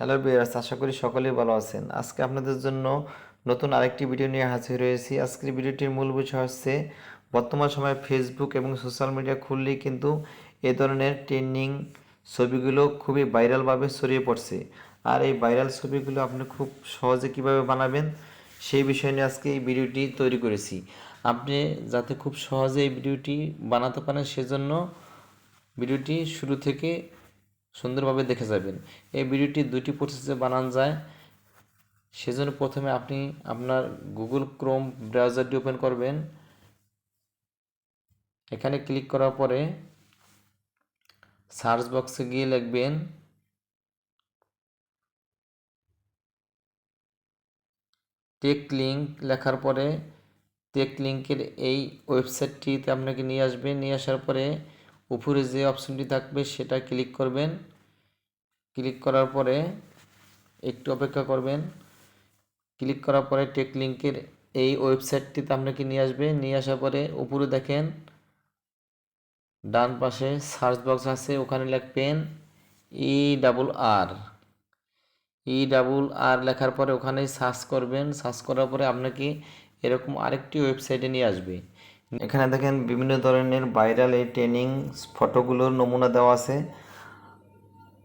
Hello বিয়ার্স আশা করি সকলেই ভালো আছেন। আজকে আপনাদের জন্য নতুন আরেকটি ভিডিও নিয়ে হাজির হয়েছি। আজকের ভিডিওটির মূল বিষয় হচ্ছে, বর্তমান সময়ে ফেসবুক এবং সোশ্যাল মিডিয়া খুললেই কিন্তু এ ধরনের ট্রেন্ডিং ছবিগুলো খুবই ভাইরালভাবে ছড়িয়ে পড়ছে। আর এই ভাইরাল ছবিগুলো আপনি খুব সহজে কীভাবে বানাবেন, সেই বিষয় নিয়ে আজকে এই ভিডিওটি তৈরি করেছি। আপনি যাতে খুব সহজে এই ভিডিওটি বানাতে পারেন, সেজন্য ভিডিওটি শুরু থেকে সুন্দরভাবে দেখে যাবেন। এই ভিডিওটি দুটি প্রসেসে বানানো যায়। সেজন্য প্রথমে আপনি আপনার গুগল ক্রোম ব্রাউজারটি ওপেন করবেন। এখানে ক্লিক করার পরে সার্চ বক্সে গিয়ে লিখবেন টেক লিঙ্ক লেখার পরে টেক লিঙ্কের এই ওয়েবসাইটটিতে আপনাকে নিয়ে আসবে। নিয়ে আসার পরে উপরে যে অপশনটি থাকবে সেটা ক্লিক করবেন। ক্লিক করার পরে একটু অপেক্ষা করবেন। ক্লিক করার পরে টেক লিঙ্কের এই ওয়েবসাইটটিতে আপনাকে নিয়ে আসবে। নিয়ে আসার পরে উপরে দেখেন, ডান পাশে সার্চ বক্স আছে, ওখানে লিখবেন ই ডাবল আর। ই ডাবল আর লেখার পরে ওখানেই সার্চ করবেন। সার্চ করার পরে আপনাকে এরকম আরেকটি ওয়েবসাইটে নিয়ে আসবে। এখানে দেখেন বিভিন্ন ধরনের ভাইরাল এই ট্রেনিং ফটোগুলোর নমুনা দেওয়া আছে।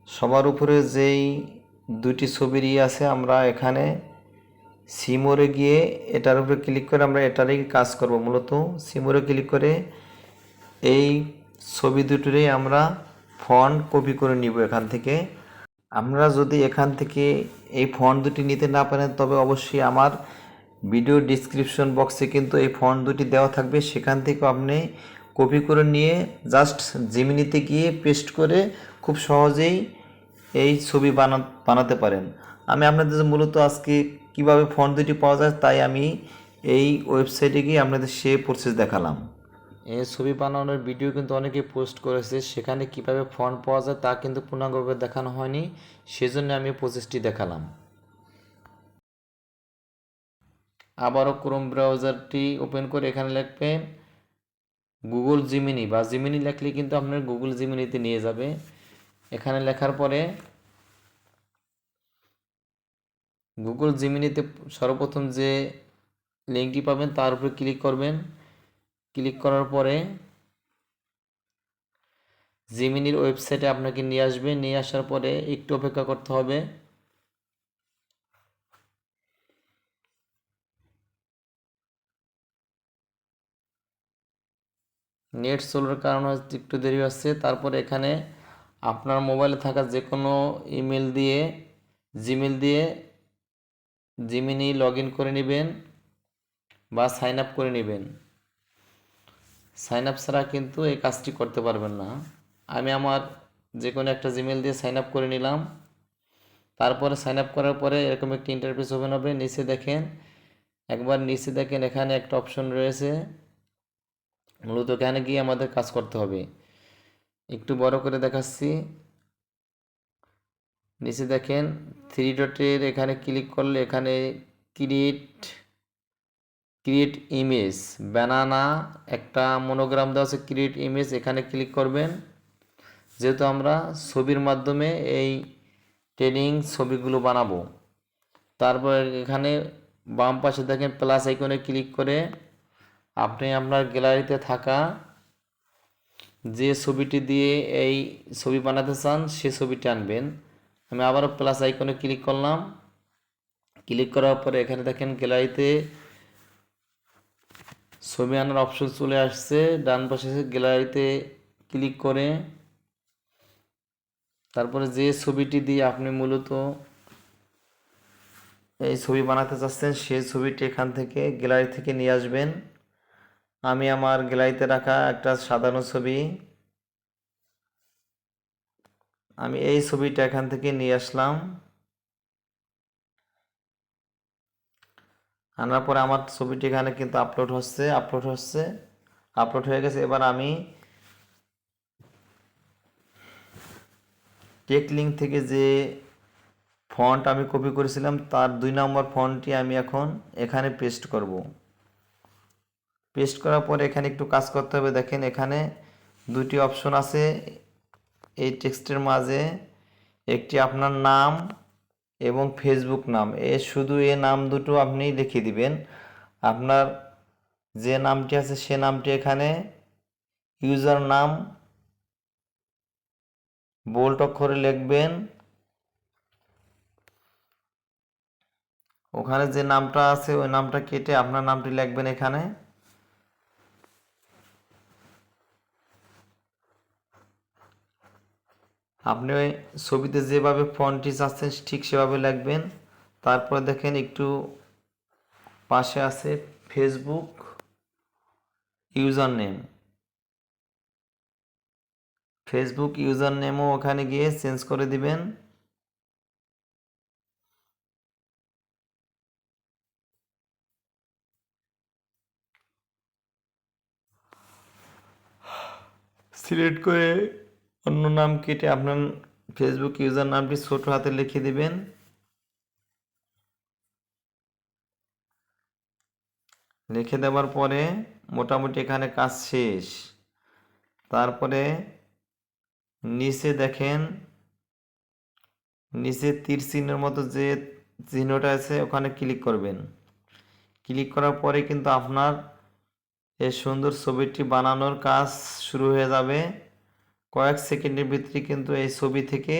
সবার উপরে যেই দুটি ছবিরই আছে, আমরা এখানে সিমোরে গিয়ে এটার উপরে ক্লিক করে আমরা এটারই কাজ করব। মূলত সিমোরে ক্লিক করে এই ছবি দুটোরই আমরা ফন্ট কপি করে নিব এখান থেকে। আমরা যদি এখান থেকে এই ফন্ট দুটি নিতে না পারেন, তবে অবশ্যই আমার ভিডিও ডিসক্রিপশন বক্সে কিন্তু এই ফন্ট দুটি দেওয়া থাকবে। সেখান থেকে আপনি কপি করে নিয়ে জাস্ট জিমিনিতে গিয়ে পেস্ট করে খুব সহজেই এই ছবি বানা বানাতে পারেন। আমি আপনাদের মূলত আজকে কীভাবে ফন্ট দুটি পাওয়া যায় তাই আমি এই ওয়েবসাইটে গিয়ে আপনাদের সে প্রসেস দেখালাম। এই ছবি বানানোর ভিডিও কিন্তু অনেকে পোস্ট করেছে। সেখানে কীভাবে ফন্ট পাওয়া যায় তা কিন্তু পূর্ণাঙ্গভাবে দেখানো হয়নি। সেজন্য আমি প্রসেসটি দেখালাম। আবারও ক্রোম ব্রাউজারটি ওপেন করে এখানে লিখবেন গুগল জিমিনি বা জিমিনি লিখলে কিন্তু আপনার গুগল জিমিনিতে নিয়ে যাবে। এখানে লেখার পরে গুগল জিমিনিতে সর্বপ্রথম যে লিঙ্কটি পাবেন তার উপরে ক্লিক করবেন। ক্লিক করার পরে জিমিনির ওয়েবসাইটে আপনাকে নিয়ে আসবে। নিয়ে আসার পরে একটু অপেক্ষা করতে হবে। নেট চলার কারণে একটু দেরি হচ্ছে। তারপরে এখানে আপনার মোবাইলে থাকা যে কোনো ইমেল দিয়ে জিমেল দিয়ে জিমিনি লগ ইন করে নেবেন বা সাইন আপ করে নেবেন। সাইন আপ ছাড়া কিন্তু এই কাজটি করতে পারবেন না। আমি আমার যে কোনো একটা জিমেল দিয়ে সাইন আপ করে নিলাম। তারপরে সাইন আপ করার পরে এরকম একটি ইন্টারফেস ওপেন হবে। নিচে দেখেন, একবার নিচে দেখেন এখানে একটা অপশন রয়েছে। মূলত এখানে গিয়ে আমাদের কাজ করতে হবে। একটু বড় করে দেখাচ্ছি। নিচে দেখেন থ্রি ডটের এখানে ক্লিক করলে এখানে ক্রিয়েট ক্রিয়েট ইমেজ ব্যানানা একটা মনোগ্রাম দেওয়া আছে ক্রিয়েট ইমেজ এখানে ক্লিক করবেন। যেহেতু আমরা ছবির মাধ্যমে এই ট্রেনিং ছবিগুলো বানাবো। তারপর এখানে বাম পাশে দেখেন প্লাস আইকনে ক্লিক করে আপনি আপনার গ্যালারিতে থাকা যে ছবিটি দিয়ে এই ছবি বানাতে চান, সে ছবিটি আনবেন। আমি আবারও প্লাস আইকনে ক্লিক করলাম। ক্লিক করার পরে এখানে দেখেন গ্যালারিতে ছবি আনার অপশন চলে আসছে। ডান পাশে গ্যালারিতে ক্লিক করে তারপরে যে ছবিটি দিয়ে আপনি মূলত এই ছবি বানাতে চাচ্ছেন সেই ছবিটি এখান থেকে গ্যালারি থেকে নিয়ে আসবেন। আমি আমার গ্যালারিতে রাখা একটা সাধারণ ছবি। আমি এই ছবিটা এখান থেকে নিয়ে আসলাম। আনার পরে আমার ছবিটি এখানে কিন্তু আপলোড হচ্ছে আপলোড হচ্ছে, আপলোড হয়ে গেছে। এবার আমি টেক লিঙ্ক থেকে যে ফন্ট আমি কপি করেছিলাম, তার দুই নম্বর ফন্টটি আমি এখন এখানে পেস্ট করব। পেস্ট করার পরে এখানে একটু কাজ করতে হবে। দেখেন এখানে দুটি অপশন আছে। এই টেক্সটের মাঝে একটি আপনার নাম এবং ফেসবুক নাম। এ শুধু এ নাম দুটো আপনি লিখে দিবেন। আপনার যে নামটি আছে সে নামটি এখানে ইউজার নাম বোল্ট অক্ষরে লিখবেন। ওখানে যে নামটা আছে ওই নামটা কেটে আপনার নামটি লিখবেন এখানে। আপনি ছবিতে যেভাবে ফন্টটি চাচ্ছেন, ঠিক সেভাবে লাগবেন। তারপরে দেখেন একটু পাশে আছে Facebook user name Facebook user নেমও ওখানে গিয়ে চেঞ্জ করে দিবেন। সিলেক্ট করে অন্য নাম কেটে আপনার ফেসবুক ইউজার নামটি ছোট হাতে লিখে দিবেন। লিখে দেওয়ার পরে মোটামুটি এখানে কাজ শেষ। তারপরে নিচে দেখেন, নিচে তীর চিহ্নের মতো যে চিহ্নটা আছে ওখানে ক্লিক করবেন। ক্লিক করার পরে কিন্তু আপনার এই সুন্দর ছবিটি বানানোর কাজ শুরু হয়ে যাবে। কয়েক সেকেন্ডের ভিতরে কিন্তু এই ছবি থেকে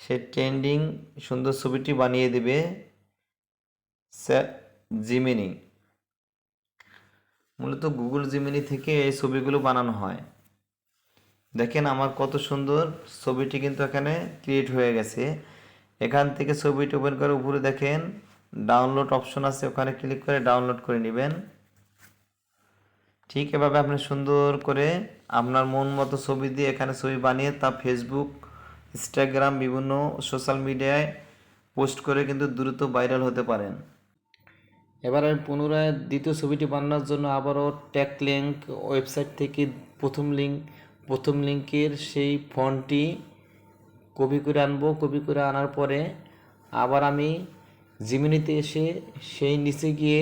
সে ট্রেন্ডিং সুন্দর ছবিটি বানিয়ে দেবে জিমিনি। মূলত গুগল জিমিনি থেকে এই ছবিগুলো বানানো হয়। দেখেন আমার কত সুন্দর ছবিটি কিন্তু এখানে ক্রিয়েট হয়ে গেছে। এখান থেকে ছবিটি ওপেন করে উপরে দেখেন ডাউনলোড অপশন আছে, ওখানে ক্লিক করে ডাউনলোড করে নেবেন। ঠিক এভাবে আপনি সুন্দর করে আপনার মন মতো ছবি দিয়ে এখানে ছবি বানিয়ে তা ফেসবুক ইনস্টাগ্রাম বিভিন্ন সোশ্যাল মিডিয়ায় পোস্ট করে কিন্তু দ্রুত ভাইরাল হতে পারেন। এবার আমি পুনরায় দ্বিতীয় ছবিটি বানানোর জন্য আবারও ট্যাগ লিঙ্ক ওয়েবসাইট থেকে প্রথম লিঙ্ক প্রথম লিঙ্কের সেই ফন্টটি কপি করে আনব। কপি করে আনার পরে আবার আমি জিমিনিতে এসে সেই নিচে গিয়ে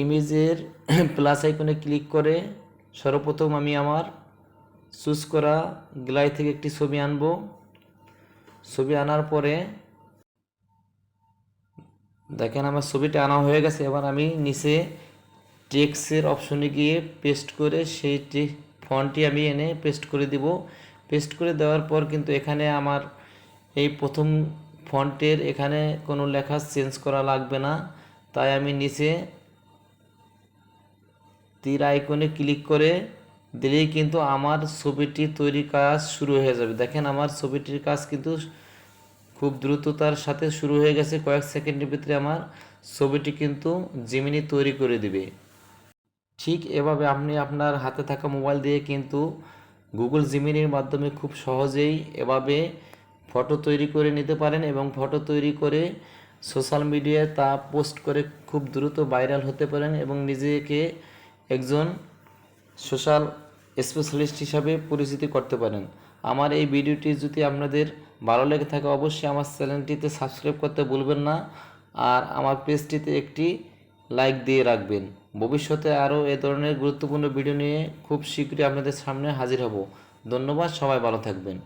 ইমেজের প্লাস আইকনে ক্লিক করে সর্বপ্রথম আমি আমার চুজ করা গ্লাই থেকে একটি ছবি আনব। ছবি আনার পরে দেখেন আমার ছবিটা আনা হয়ে গেছে। এবার আমি নিচে টেক্সের অপশনে গিয়ে পেস্ট করে সেই ফন্টটি আমি এনে পেস্ট করে দিব। পেস্ট করে দেওয়ার পর কিন্তু এখানে আমার এই প্রথম ফন্টের এখানে কোনো লেখা চেঞ্জ করা লাগবে না। তাই আমি নিচে তীর আইকনে ক্লিক করে দিলেই কিন্তু আমার ছবিটি তৈরি কাজ শুরু হয়ে যাবে। দেখেন আমার ছবিটির কাজ কিন্তু খুব দ্রুততার সাথে শুরু হয়ে গেছে। কয়েক সেকেন্ডের ভিতরে আমার ছবিটি কিন্তু জিমিনি তৈরি করে দিবে। ঠিক এভাবে আপনি আপনার হাতে থাকা মোবাইল দিয়ে কিন্তু গুগল জিমিনির মাধ্যমে খুব সহজেই এভাবে ফটো তৈরি করে নিতে পারেন এবং ফটো তৈরি করে সোশ্যাল মিডিয়ায় তা পোস্ট করে খুব দ্রুত ভাইরাল হতে পারেন এবং নিজেকে একজন সোশ্যাল স্পেশালিস্ট হিসাবে পরিচিতি করতে পারেন। আমার এই ভিডিওটি যদি আপনাদের ভালো লেগে থাকে, অবশ্যই আমার চ্যানেলটিতে সাবস্ক্রাইব করতে ভুলবেন না আর আমার পেজটিতে একটি লাইক দিয়ে রাখবেন। ভবিষ্যতে আরও এ ধরনের গুরুত্বপূর্ণ ভিডিও নিয়ে খুব শীঘ্রই আপনাদের সামনে হাজির হব। ধন্যবাদ, সবাই ভালো থাকবেন।